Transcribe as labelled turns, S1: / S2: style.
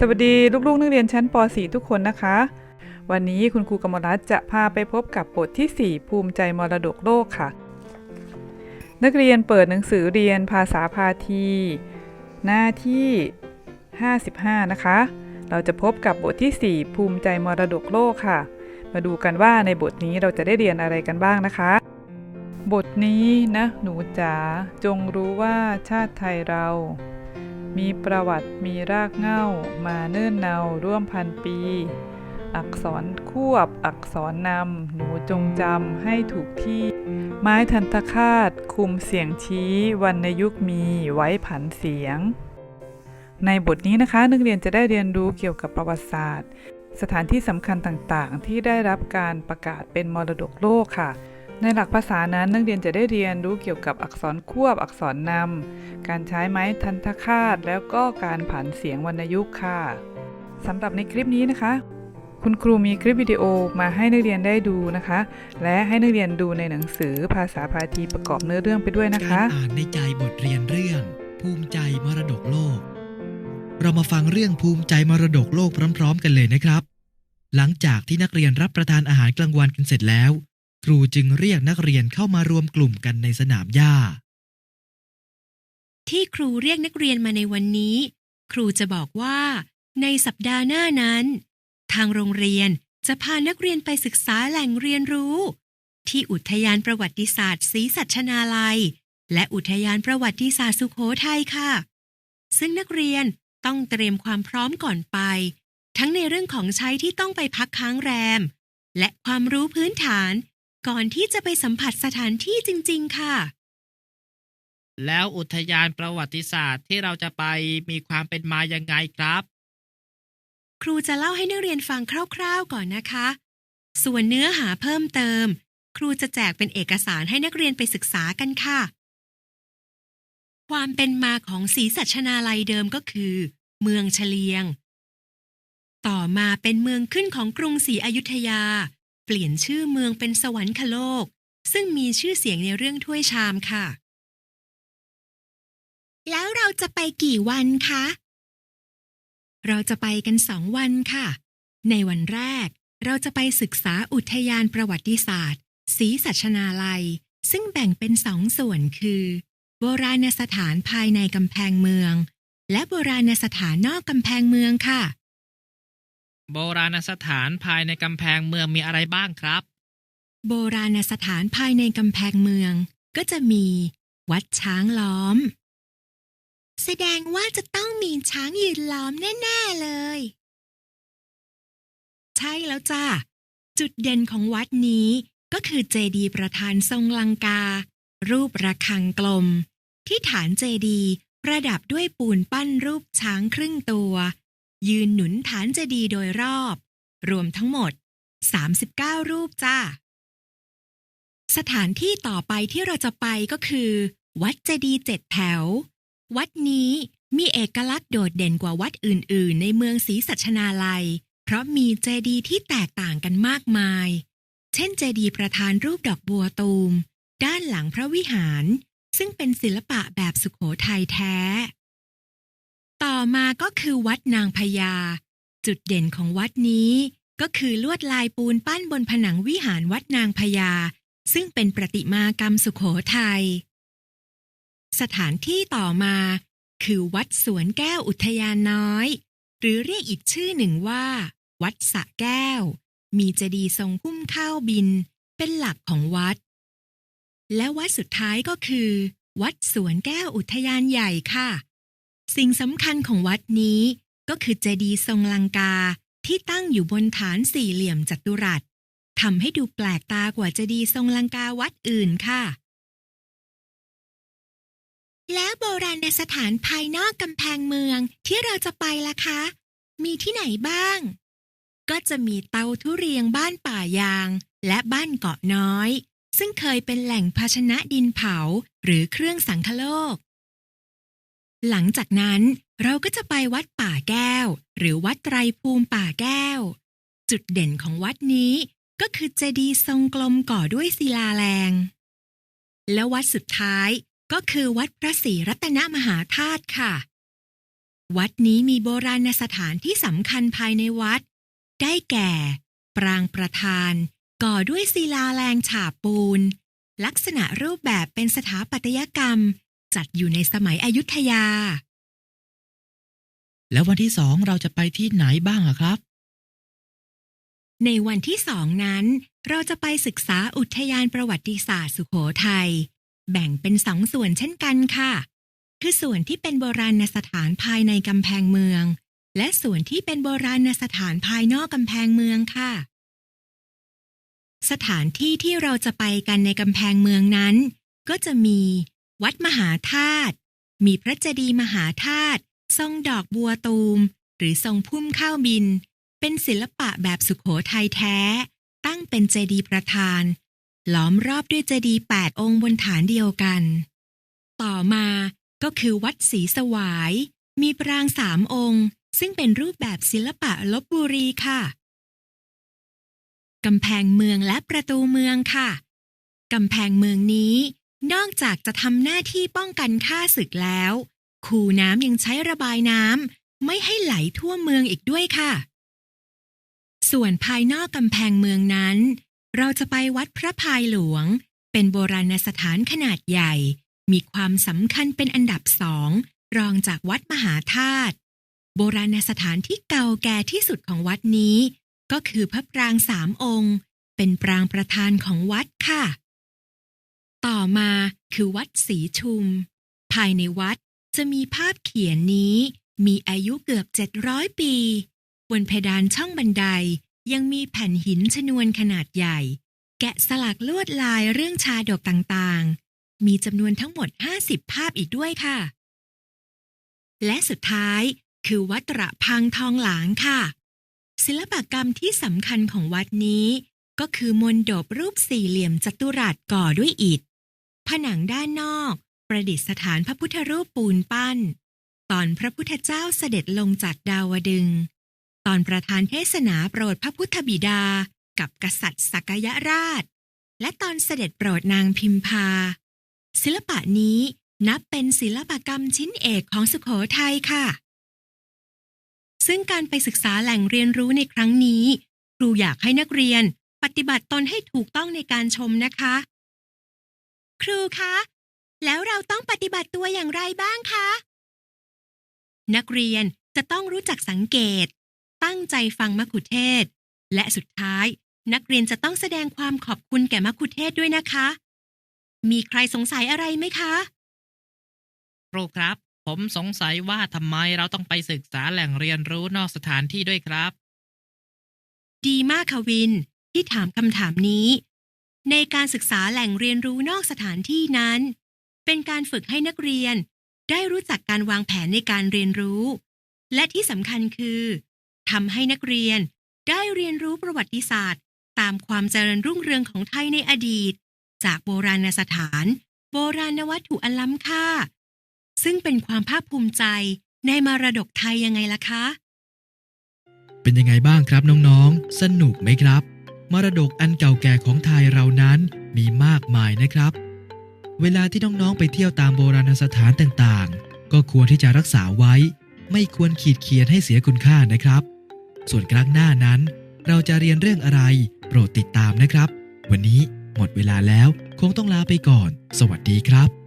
S1: สวัสดีลูกๆ นักเรียนชั้นป .4 ทุกคนนะคะ วันนี้คุณครูกมลรัตจะพาไปพบกับบทที่ 4 ภูมิใจมรดกโลกค่ะ นักเรียนเปิดหนังสือเรียนภาษาพาที หน้าที่ 55 นะคะ เราจะพบกับบทที่ 4 ภูมิใจมรดกโลกค่ะ มาดูกันว่าในบทนี้เราจะได้เรียนอะไรกันบ้างนะคะ บทนี้นะหนูจ๋าจงรู้ว่าชาติไทยเรา มีประวัติมีรากเหง้า มาเนิ่นเนาร่วมพันปี อักษรควบ อักษรนำ หนูจงจำให้ถูกที่ ไม้ทันตคาตคุมเสียงชี้วรรณยุกมีไว้ผันเสียง ในบทนี้นะคะนักเรียนจะได้เรียนรู้เกี่ยวกับประวัติศาสตร์ สถานที่สำคัญต่างๆ ที่ได้รับการประกาศเป็นมรดกโลกค่ะ ในหลักภาษานั้นนักเรียนจะได้เรียนรู้เกี่ยวกับอักษรควบอักษรนำ การใช้ไม้ทันตคาต แล้วก็การผันเสียงวรรณยุกต์ค่ะสำหรับในคลิปนี้นะคะ คุณครูมีคลิปวิดีโอมาให้นักเรียนได้ดูนะคะ และให้นักเรียนดูในหนังสือภาษาพาทีประกอบเนื้อเรื่องไปด้วยนะคะ
S2: การอ่านในใจบทเรียนเรื่อง ภูมิใจมรดกโลก เรามาฟังเรื่องภูมิใจมรดกโลกพร้อม ๆ กันเลยนะครับ หลังจากที่นักเรียนรับประทานอาหารกลางวันกันเสร็จแล้ว รูจึงเรียกนักเรียนเข้ามารวมกลุ่มกันในสนามหญ้า
S3: ที่ครูเรียกนักเรียนมาในวันนี้ ครูจะบอกว่า ในสัปดาห์หน้านั้น ทางโรงเรียนจะพานักเรียนไปศึกษาแหล่งเรียนรู้ ที่อุทยานประวัติศาสตร์ศรีสัชนาลัย และอุทยานประวัติศาสตร์สุโขทัยค่ะ ซึ่งนักเรียนต้องเตรียมความพร้อมก่อนไป ทั้งในเรื่องของใช้ที่ต้องไปพักค้างแรม และความรู้พื้นฐาน ก่อนที่จะไปสัมผัสสถานที่จริง ๆ ค่ะ
S4: แล้วอุทยานประวัติศาสตร์ที่เราจะไปมีความเป็นมายังไงครับ
S3: ครูจะเล่าให้นักเรียนฟังคร่าวๆก่อนนะคะ ส่วนเนื้อหาเพิ่มเติม ครูจะแจกเป็นเอกสารให้นักเรียนไปศึกษากันค่ะ ความเป็นมาของศรีสัชนาลัยเดิมก็คือ เมืองเฉลียง ต่อมาเป็นเมืองขึ้นของกรุงศรีอยุธยา เปลี่ยนชื่อเมืองเป็นสวรรคโลก ซึ่งมีชื่อเสียงในเรื่องถ้วยชามค่ะ แล้วเราจะไปกี่วันคะ เราจะไปกันสองวันค่ะ ในวันแรกเราจะไปศึกษาอุทยานประวัติศาสตร์ศรีสัชนาลัย ซึ่งแบ่งเป็นสองส่วนคือ โบราณสถานภายในกำแพงเมือง และโบราณสถานนอกกำแพงเมืองค่ะ
S4: โบราณสถานภายในกำแพงเมืองมีอะไรบ้างครับ
S3: โบราณสถานภายในกำแพงเมือง ก็จะมี วัดช้างล้อม แสดงว่าจะต้องมีช้างยืนล้อมแน่ ๆ เลย ใช่แล้วจ้าจุดเด่นของวัดนี้ก็คือเจดีย์ประธานทรงลังกา รูประฆังกลม ที่ฐานเจดีย์ประดับด้วยปูนปั้นรูปช้างครึ่งตัว ยืนหนุนฐานเจดีย์โดยรอบ รวมทั้งหมด 39 รูปจ้า สถานที่ต่อไปที่เราจะไปก็คือ วัดเจดีย์เจ็ดแถว วัดนี้มีเอกลักษณ์โดดเด่นกว่าวัดอื่น ๆ ในเมืองศรีสัชนาลัย เพราะมีเจดีย์ที่แตกต่างกันมากมาย เช่นเจดีย์ประธานรูปดอกบัวตูม ด้านหลังพระวิหาร ซึ่งเป็นศิลปะแบบสุขโขทัยแท้ ต่อมาก็คือวัดนางพญา จุดเด่นของวัดนี้ก็คือลวดลายปูนปั้นบนผนังวิหารวัดนางพญา ซึ่งเป็นประติมากรรมสุขโขทัย สถานที่ต่อมา คือวัดสวนแก้วอุทยานน้อย หรือเรียกอีกชื่อหนึ่งว่า วัดสะแก้ว มีเจดีย์ทรงพุ่มข้าวบิน เป็นหลักของวัด และวัดสุดท้ายก็คือ วัดสวนแก้วอุทยานใหญ่ค่ะ สิ่งสำคัญของวัดนี้ก็คือเจดีย์ทรงลังกาที่ตั้งอยู่บนฐานสี่เหลี่ยมจัตุรัสทำให้ดูแปลกตากว่าเจดีย์ทรงลังกาวัดอื่นค่ะ แล้วโบราณสถานภายนอกกำแพงเมืองที่เราจะไปล่ะคะ มีที่ไหนบ้าง ก็จะมีเตาทุเรียงบ้านป่ายาง และบ้านเกาะน้อย ซึ่งเคยเป็นแหล่งภาชนะดินเผาหรือเครื่องสังคโลก หลังจากนั้นเราก็จะไปวัดป่าแก้ว หรือวัดไตรภูมิป่าแก้ว จุดเด่นของวัดนี้ก็คือเจดีย์ทรงกลมก่อด้วยศิลาแรง และวัดสุดท้ายก็คือวัดพระศรีรัตนมหาธาตุค่ะ วัดนี้มีโบราณสถานที่สำคัญภายในวัด ได้แก่ ปรางประธาน ก่อด้วยศิลาแรงฉาบปูน ลักษณะรูปแบบเป็นสถาปัตยกรรม จัดอยู่ในสมัยอยุธยา
S2: แล้ววันที่สองเราจะไปที่ไหนบ้างอะครับ
S3: ในวันที่สองนั้น เราจะไปศึกษาอุทยานประวัติศาสตร์สุโขทัยแบ่งเป็นสองส่วนเช่นกันค่ะ คือส่วนที่เป็นโบราณสถานภายในกำแพงเมือง และส่วนที่เป็นโบราณสถานภายนอกกำแพงเมืองค่ะ สถานที่ที่เราจะไปกันในกำแพงเมืองนั้น ก็จะมี วัดมหาธาตุมีพระเจดีย์มหาธาตุทรงดอกบัวตูม หรือทรงพุ่มข้าวบิน เป็นศิลปะแบบสุขโขทัยแท้ ตั้งเป็นเจดีย์ประธาน ล้อมรอบด้วยเจดีย์แปดองค์บนฐานเดียวกัน ต่อมาก็คือวัดศรีสวาย มีปรางสามองค์ ซึ่งเป็นรูปแบบศิลปะลบบุรีค่ะกำแพงเมืองและประตูเมืองค่ะกำแพงเมืองนี้ นอกจากจะทำหน้าที่ป้องกันค่าศึกแล้ว คูน้ำยังใช้ระบายน้ำไม่ให้ไหลทั่วเมืองอีกด้วยค่ะ ส่วนภายนอกกำแพงเมืองนั้น เราจะไปวัดพระพายหลวง เป็นโบราณสถานขนาดใหญ่ มีความสำคัญเป็นอันดับสองรองจากวัดมหาธาตุโบราณสถานที่เก่าแก่ที่สุดของวัดนี้ ก็คือพระปรางสามองค์ เป็นปรางประธานของวัดค่ะ ต่อมาคือวัดศรีชุม ภายในวัดจะมีภาพเขียนนี้ มีอายุเกือบ 700 ปี บนเพดานช่องบันไดยังมีแผ่นหินชนวนขนาดใหญ่ แกะสลักลวดลายเรื่องชาดกต่างๆ มีจำนวนทั้งหมด 50 ภาพอีกด้วยค่ะ และสุดท้ายคือวัดตระพังทองหลางค่ะ ศิลปกรรมที่สำคัญของวัดนี้ ก็คือมนดบรูปสี่เหลี่ยมจัตุรัสก่อด้วยอิฐ ผนังด้านนอก ประดิษฐานพระพุทธรูปปูนปั้น ตอนพระพุทธเจ้าเสด็จลงจากดาวดึง ตอนประธานเทศนาโปรดพระพุทธบิดา กับกษัตริย์สักยราช และตอนเสด็จโปรดนางพิมพา ศิลปะนี้นับเป็นศิลปกรรมชิ้นเอกของสุโขทัยค่ะ ซึ่งการไปศึกษาแหล่งเรียนรู้ในครั้งนี้ ครูอยากให้นักเรียนปฏิบัติตนให้ถูกต้องในการชมนะคะ ครูคะ แล้วเราต้องปฏิบัติตัวอย่างไรบ้างคะ นักเรียนจะต้องรู้จักสังเกต ตั้งใจฟังมคุเทศก์และสุดท้าย นักเรียนจะต้องแสดงความขอบคุณแก่มคุเทศก์ด้วยนะคะ มีใครสงสัยอะไรไหมคะ
S4: ครูครับ ผมสงสัยว่าทำไมเราต้องไปศึกษาแหล่งเรียนรู้นอกสถานที่ด้วยครับ
S3: ดีมากค่ะวินที่ถามคำถามนี้ ในการศึกษาแหล่งเรียนรู้นอกสถานที่นั้น เป็นการฝึกให้นักเรียน ได้รู้จักการวางแผนในการเรียนรู้ และที่สำคัญคือทำให้นักเรียนได้เรียนรู้ประวัติศาสตร์ ตามความเจริญรุ่งเรืองของไทยในอดีต จากโบราณสถาน โบราณวัตถุอันล้ำค่า ซึ่งเป็นความภาคภูมิใจในมรดกไทยยังไงล่ะคะ
S2: เป็นยังไงบ้างครับน้องๆ สนุกไหมครับ มรดกอันเก่าแก่ของไทยเรานั้นมีมากมายนะครับ เวลาที่น้องๆไปเที่ยวตามโบราณสถานต่างๆ ก็ควรที่จะรักษาไว้ ไม่ควรขีดเขียนให้เสียคุณค่านะครับ ส่วนครั้งหน้านั้น เราจะเรียนเรื่องอะไร โปรดติดตามนะครับ วันนี้หมดเวลาแล้วคงต้องลาไปก่อน สวัสดีครับ